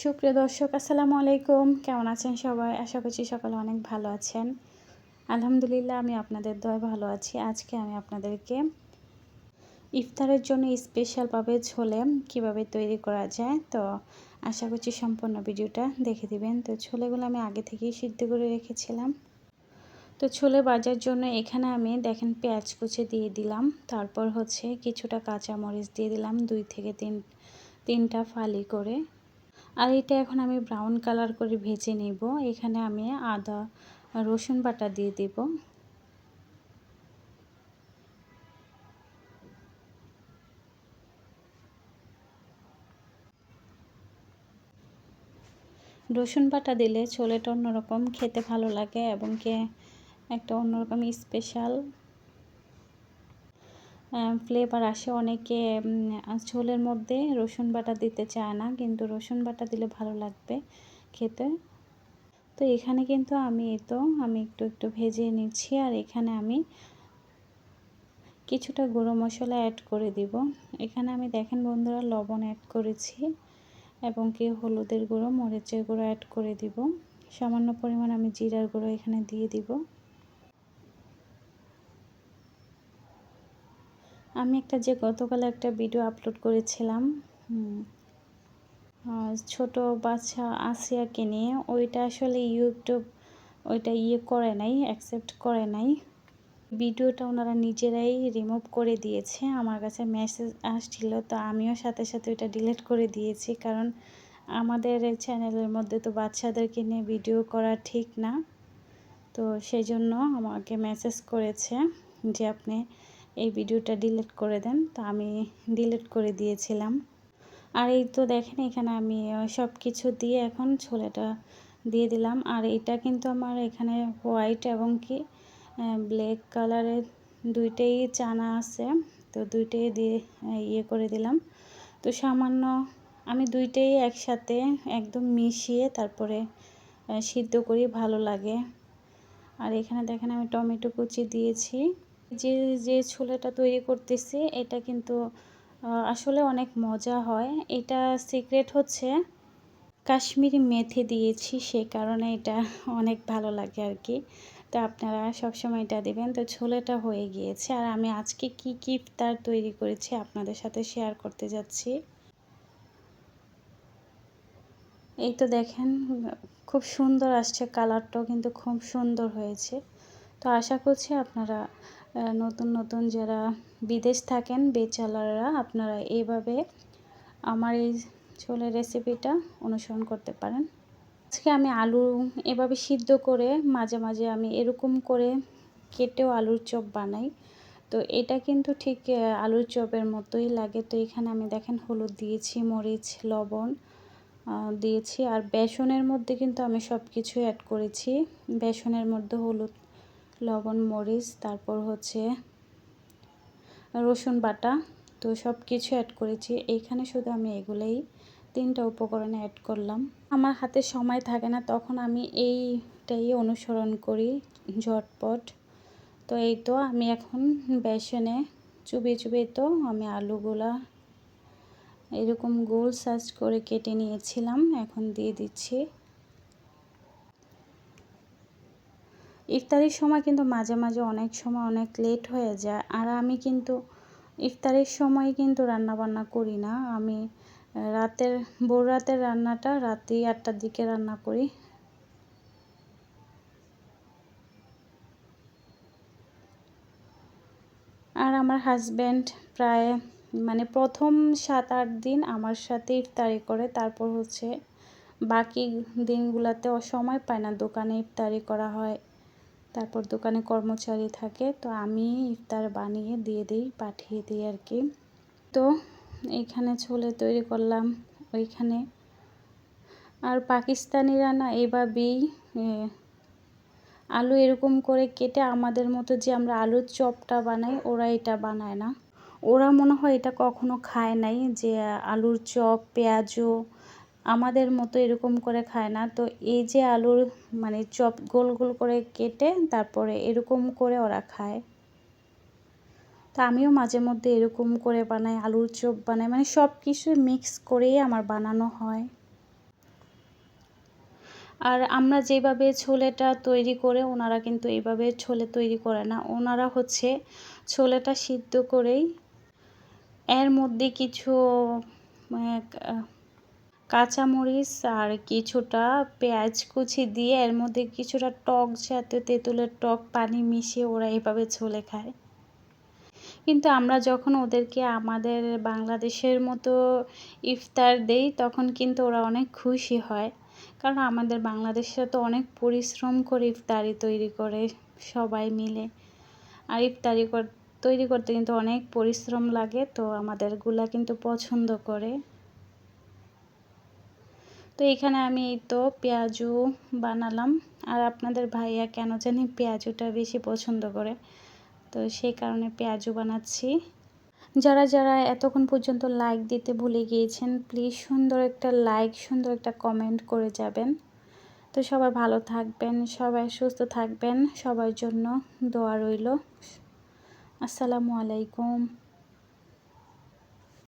সুপ্রিয় দর্শক, আসসালামু আলাইকুম। কেমন আছেন সবাই? আশা করছি সকালে অনেক ভালো আছেন। আলহামদুলিল্লাহ, আমি আপনাদের দয় ভালো আছি। আজকে আমি আপনাদেরকে ইফতারের জন্য স্পেশালভাবে ছোলে কীভাবে তৈরি করা যায়, তো আশা করছি সম্পূর্ণ ভিডিওটা দেখে দিবেন। তো ছোলেগুলো আমি আগে থেকেই সিদ্ধ করে রেখেছিলাম। তো ছোলে বাজার জন্য এখানে আমি দেখেন পেঁয়াজ কুচে দিয়ে দিলাম। তারপর হচ্ছে কিছুটা কাঁচা মরিচ দিয়ে দিলাম, দুই থেকে তিন, তিনটা ফালি করে। আর এটা এখন আমি ব্রাউন কালার করে ভেজে নেব। এখানে আমি আদা, রসুন বাটা দিয়ে দেব। রসুন বাটা দিলে ছোলেটা অন্যরকম, খেতে ভালো লাগে এবং কে একটা অন্যরকম স্পেশাল ফ্লেভার আসে অনেকে ঝোলের মধ্যে রসুন বাটা দিতে চায় না, কিন্তু রসুন বাটা দিলে ভালো লাগবে খেতে। তো এখানে কিন্তু আমি তো, আমি একটু একটু ভেজে নিচ্ছি, আর এখানে আমি কিছুটা গুঁড়ো মশলা অ্যাড করে দিব। এখানে আমি দেখেন বন্ধুরা, লবণ অ্যাড করেছি এবং কি হলুদের গুঁড়ো, মরিচের গুঁড়ো অ্যাড করে দিব। সামান্য পরিমাণ আমি জিরার গুঁড়ো এখানে দিয়ে দিব। আমি একটা যে গতকাল একটা ভিডিও আপলোড করেছিলাম ছোট বাচ্চা আসিয়াকে নিয়ে, ওইটা আসলে ইউটিউব ওইটা ইয়ে করে নাই অ্যাকসেপ্ট করে নাই। ভিডিওটা ওনারা নিজেরাই রিমুভ করে দিয়েছে, আমার কাছে মেসেজ আসছিল, তো আমিও সাথে সাথে ওইটা ডিলিট করে দিয়েছি, কারণ আমাদের চ্যানেলের মধ্যে তো বাচ্চাদেরকে নিয়ে ভিডিও করা ঠিক না। তো সেই জন্য আমাকে মেসেজ করেছে যে আপনি এই ভিডিওটা ডিলিট করে দেন। তো আমি ডিলিট করে দিয়েছিলাম। আর এই তো দেখেন, এখানে আমি সব কিছু দিয়ে এখন ছোলাটা দিয়ে দিলাম। আর এটা কিন্তু আমার এখানে হোয়াইট এবং কি ব্ল্যাক কালারের দুইটাই চানা আছে। তো দুইটাই দিয়ে ইয়ে করে দিলাম। তো সামান্য আমি দুইটাই একসাথে একদম মিশিয়ে তারপরে সিদ্ধ করি, ভালো লাগে। আর এখানে দেখেন, আমি টমেটো কুচি দিয়েছি। যে যে ছোলাটা তৈরি করতেছি, এটা কিন্তু আসলে অনেক মজা হয়। এটা সিক্রেট হচ্ছে, কাশ্মীরি মেথি দিয়েছি, সে কারণে এটা অনেক ভালো লাগে আর কি তো আপনারা সবসময় এটা দেবেন। তো ছোলেটা হয়ে গিয়েছে। আর আমি আজকে কি কি তার তৈরি করেছি আপনাদের সাথে শেয়ার করতে যাচ্ছি। এই তো দেখেন, খুব সুন্দর আসছে কালারটাও কিন্তু খুব সুন্দর হয়েছে। তো আশা করছি আপনারা নতুন নতুন যারা বিদেশ থাকেন বেচালাররা আপনারা এইভাবে আমার এই ছোলের রেসিপিটা অনুসরণ করতে পারেন। আজকে আমি আলু এভাবে সিদ্ধ করে মাঝে মাঝে আমি এরকম করে কেটেও আলুর চপ বানাই। তো এটা কিন্তু ঠিক আলুর চপের মতোই লাগে। তো এখানে আমি দেখেন হলুদ দিয়েছি, মরিচ, লবণ দিয়েছি। আর বেসনের মধ্যে কিন্তু আমি সব কিছু অ্যাড করেছি। বেসনের মধ্যে হলুদ লবণ, মরিচ, তারপর হচ্ছে রসুন বাটা। তো সব কিছু অ্যাড করেছি। এইখানে শুধু আমি এগুলোই, তিনটা উপকরণে অ্যাড করলাম। আমার হাতে সময় থাকে না, তখন আমি এইটাই অনুসরণ করি ঝটপট। তো এই তো আমি এখন বেসনে চুবিয়ে চুবিয়ে তো আমি আলুগুলা এরকম গোল সাজ করে কেটে নিয়েছিলাম। এখন দিয়ে দিচ্ছি। ইফতারির সময় কিন্তু মাঝে মাঝে অনেক সময় অনেক লেট হয়ে যায়। আর আমি কিন্তু ইফতারের সময় কিন্তু রান্না বান্না করি না। আমি রাতের, ভোর রাতের রান্নাটা রাতে আটটার দিকে রান্না করি। আর আমার হাজব্যান্ড প্রায় মানে প্রথম সাত, আট দিন আমার সাথে ইফতারি করে। তারপর হচ্ছে বাকি দিনগুলোতে সময় পায় না। দোকানে ইফতারি করা হয়। তারপর দোকানে কর্মচারী থাকে, তো আমি ইফতার বানিয়ে দিয়ে দিই, পাঠিয়ে দিই আর কি। তো এইখানে ছোলে তৈরি করলাম, ওইখানে। আর পাকিস্তানিরা না এভাবেই আলু এরকম করে কেটে আমাদের মতো যে আমরা আলুর চপটা বানাই, ওরা এটা বানায় না। ওরা মনে হয় এটা কখনো খায় নাই যে আলুর চপ, পেঁয়াজও আমাদের মতো এরকম করে খায় না। তো এই যে আলুর মানে চপ গোল গোল করে কেটে তারপরে এরকম করে ওরা খায়। তো আমিও মাঝে মধ্যে এরকম করে বানাই, আলুর চপ বানাই। মানে সব কিছু মিক্স করেই আমার বানানো হয়। আর আমরা যেভাবে ছোলেটা তৈরি করে, ওনারা কিন্তু এইভাবে ছোলে তৈরি করে না। ওনারা হচ্ছে ছোলেটা সিদ্ধ করেই এর মধ্যে কিছু কাঁচামরিচ আর কিছুটা পেঁয়াজ কুচি দিয়ে এর মধ্যে কিছুটা টক জাতীয় তেঁতুলের টক পানি মিশিয়ে ওরা এভাবে ছোলে খায়। কিন্তু আমরা যখন ওদেরকে আমাদের বাংলাদেশের মতো ইফতার দেই, তখন কিন্তু ওরা অনেক খুশি হয়। কারণ আমাদের বাংলাদেশে তো অনেক পরিশ্রম করে ইফতারি তৈরি করে সবাই মিলে। আর ইফতারি তৈরি করতে কিন্তু অনেক পরিশ্রম লাগে, তো আমাদেরগুলা কিন্তু পছন্দ করে। তো এখানে আমি তো পেঁয়াজু বানালাম। আর আপনাদের ভাইয়া কেন জানি পেঁয়াজুটা বেশি পছন্দ করে। তো সেই কারণে পেঁয়াজু বানাচ্ছি। যারা যারা এতক্ষণ পর্যন্ত লাইক দিতে ভুলে গিয়েছেন প্লিজ সুন্দর একটা লাইক সুন্দর একটা কমেন্ট করে যাবেন। তো সবাই ভালো থাকবেন, সবাই সুস্থ থাকবেন, সবার জন্য দোয়া রইল। আসসালামু আলাইকুম।